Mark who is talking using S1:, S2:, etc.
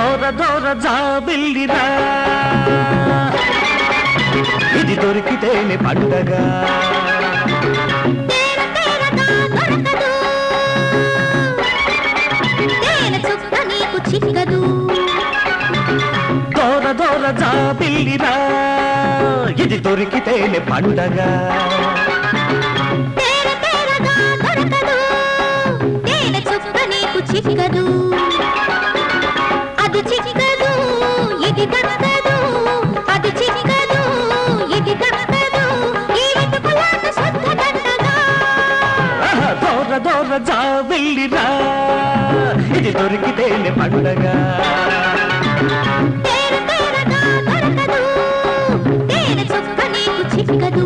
S1: దోర దోర జాబిల్లిరా. ఇది దొరికితేనే పండగ.
S2: చిక్కదు.
S1: దోర దోర జాబిల్లిరా. ఇది దొరికితేనే పండగ.
S2: చిక్కదు.
S1: దొర దొర జా వెళ్ళిరా. ఇది దొరికితేనే పండగ. చిక్కదు.